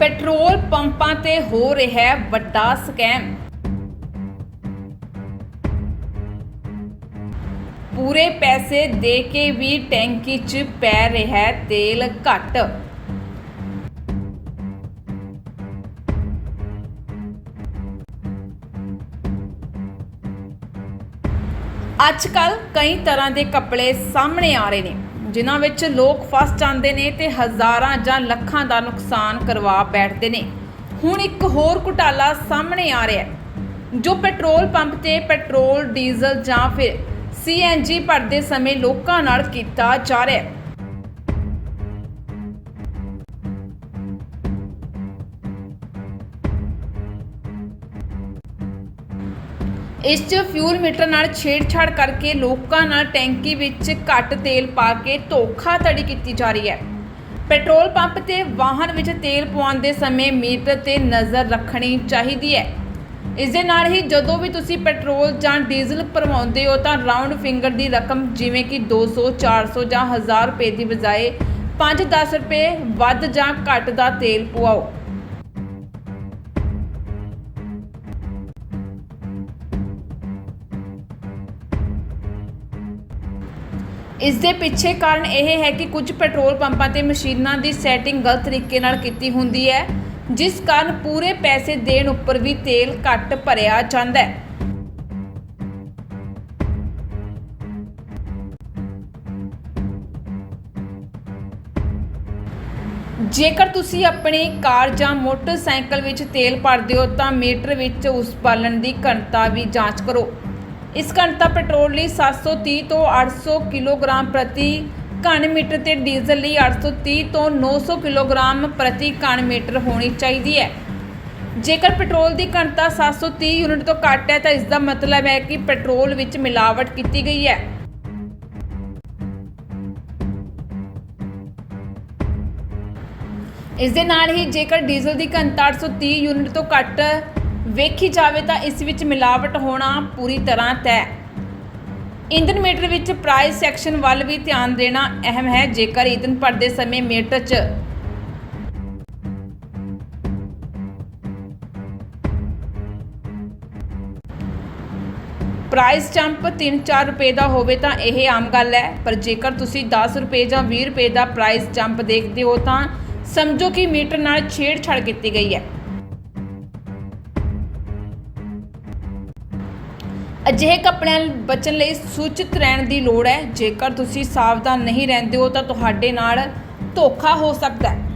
Petrol ਪੰਪਾਂ ਤੇ ਹੋ ਰਿਹਾ ਹੈ ਵੱਡਾ ਸਕੈਮ। ਪੂਰੇ ਪੈਸੇ ਦੇ ਕੇ ਵੀ ਟੈਂਕੀ 'ਚ ਪੈ ਰਿਹਾ ਹੈ ਤੇਲ ਘੱਟ। ਅੱਜ ਕੱਲ ਕਈ ਤਰ੍ਹਾਂ ਦੇ ਕੱਪੜੇ ਸਾਹਮਣੇ ਆ ਰਹੇ ਨੇ। ਜਿਨ੍ਹਾਂ ਵਿੱਚ ਲੋਕ ਫਸ ਜਾਂਦੇ ਨੇ ਤੇ ਹਜ਼ਾਰਾਂ ਜਾਂ ਲੱਖਾਂ ਦਾ ਨੁਕਸਾਨ ਕਰਵਾ ਬੈਠਦੇ ਨੇ। ਹੁਣ ਇੱਕ ਹੋਰ ਘੁਟਾਲਾ ਸਾਹਮਣੇ ਆ ਰਿਹਾ ਹੈ, ਜੋ ਪੈਟਰੋਲ ਪੰਪ ਤੇ ਪੈਟਰੋਲ ਡੀਜ਼ਲ ਜਾਂ ਫਿਰ ਸੀਐਨਜੀ ਭਰਦੇ ਸਮੇਂ ਲੋਕਾਂ ਨਾਲ ਕੀਤਾ ਜਾ ਰਿਹਾ ਹੈ। ਇਸ 'ਚ ਫਿਊਲ ਮੀਟਰ ਨਾਲ ਛੇੜਛਾੜ ਕਰਕੇ ਲੋਕਾਂ ਨਾਲ ਟੈਂਕੀ ਵਿੱਚ ਘੱਟ ਤੇਲ ਪਾ ਕੇ ਧੋਖਾਧੜੀ ਕੀਤੀ ਜਾ ਰਹੀ ਹੈ। ਪੈਟਰੋਲ ਪੰਪ ਤੇ ਵਾਹਨ ਵਿੱਚ ਤੇਲ ਪਵਾਉਂਦੇ ਸਮੇਂ ਮੀਟਰ ਤੇ ਨਜ਼ਰ ਰੱਖਣੀ ਚਾਹੀਦੀ ਹੈ। ਇਸ ਦੇ ਨਾਲ ਹੀ ਜਦੋਂ ਵੀ ਤੁਸੀਂ ਪੈਟਰੋਲ ਜਾਂ ਡੀਜ਼ਲ ਭਰਵਾਉਂਦੇ ਹੋ ਤਾਂ ਰਾਉਂਡ ਫਿੰਗਰ ਦੀ ਰਕਮ ਜਿਵੇਂ ਕਿ 200 400 ਜਾਂ 1000 ਰੁਪਏ ਦੀ ਬਜਾਏ 5-10 ਰੁਪਏ ਵੱਧ ਜਾਂ ਘੱਟ ਦਾ ਤੇਲ ਪਵਾਓ। ਇਸ ਦੇ ਪਿੱਛੇ ਕਾਰਨ ਇਹ ਹੈ ਕਿ ਕੁਝ ਪੈਟਰੋਲ ਪੰਪਾਂ ਤੇ ਮਸ਼ੀਨਾਂ ਦੀ ਸੈਟਿੰਗ ਗਲਤ ਤਰੀਕੇ ਨਾਲ ਕੀਤੀ ਹੁੰਦੀ ਹੈ, ਜਿਸ ਕਾਰਨ ਪੂਰੇ ਪੈਸੇ ਦੇਣ ਉੱਪਰ ਵੀ ਤੇਲ ਘੱਟ ਭਰਿਆ ਜਾਂਦਾ ਹੈ। ਜੇਕਰ ਤੁਸੀਂ ਆਪਣੀ ਕਾਰ ਜਾਂ ਮੋਟਰਸਾਈਕਲ ਵਿੱਚ ਤੇਲ ਭਰਦੇ ਹੋ ਤਾਂ ਮੀਟਰ ਵਿੱਚ ਉਸ ਬਾਲਣ ਦੀ ਘਣਤਾ ਵੀ ਜਾਂਚ ਕਰੋ। ਇਸ ਘਣਤਾ ਪੈਟਰੋਲ ਲਈ 730 ਤੋਂ 800 ਕਿਲੋਗ੍ਰਾਮ ਪ੍ਰਤੀ ਘਣ ਮੀਟਰ ਤੇ ਡੀਜ਼ਲ ਲਈ 830 ਤੋਂ 900 ਕਿਲੋਗ੍ਰਾਮ ਪ੍ਰਤੀ ਘਣ ਮੀਟਰ ਹੋਣੀ ਚਾਹੀਦੀ ਹੈ। ਜੇਕਰ ਪੈਟਰੋਲ ਦੀ ਘਣਤਾ 730 ਯੂਨਿਟ ਤੋਂ ਘੱਟ ਹੈ, ਤਾਂ ਇਸ ਦਾ ਮਤਲਬ ਹੈ ਕਿ ਪੈਟਰੋਲ ਵਿੱਚ ਮਿਲਾਵਟ ਕੀਤੀ ਗਈ ਹੈ। ਇਸ ਦੇ ਨਾਲ ਹੀ ਜੇਕਰ ਡੀਜ਼ਲ ਦੀ ਘਣਤਾ 830 ਯੂਨਿਟ ਤੋਂ ਘੱਟ ਵੇਖੀ ਜਾਵੇ ਤਾਂ ਇਸ ਵਿੱਚ ਮਿਲਾਵਟ ਹੋਣਾ ਪੂਰੀ ਤਰ੍ਹਾਂ ਤੈਅ। ਇੰਧਨ ਮੀਟਰ ਵਿੱਚ ਪ੍ਰਾਈਸ ਸੈਕਸ਼ਨ ਵੱਲ ਵੀ ਧਿਆਨ ਦੇਣਾ ਅਹਿਮ ਹੈ, ਜੇਕਰ ਇੰਧਨ ਭਰਦੇ ਸਮੇਂ ਮੀਟਰ 'ਚ ਪ੍ਰਾਈਸ ਜੰਪ 3-4 ਰੁਪਏ ਦਾ ਹੋਵੇ ਤਾਂ ਇਹ ਆਮ ਗੱਲ ਹੈ, ਪਰ ਜੇਕਰ ਤੁਸੀਂ 10 ਰੁਪਏ ਜਾਂ 20 ਰੁਪਏ ਦਾ ਪ੍ਰਾਈਸ ਜੰਪ ਦੇਖਦੇ ਹੋ ਤਾਂ ਸਮਝੋ ਕਿ ਮੀਟਰ ਨਾਲ ਛੇੜਛਾੜ ਕੀਤੀ ਗਈ ਹੈ। ਅਜਿਹੇ ਕੱਪੜਿਆਂ ਬਚਣ ਲਈ ਸੂਚਿਤ ਰਹਿਣ ਦੀ ਲੋੜ ਹੈ। ਜੇਕਰ ਤੁਸੀਂ ਸਾਵਧਾਨ ਨਹੀਂ ਰਹਿੰਦੇ ਹੋ ਤਾਂ ਤੁਹਾਡੇ ਨਾਲ ਧੋਖਾ ਹੋ ਸਕਦਾ ਹੈ।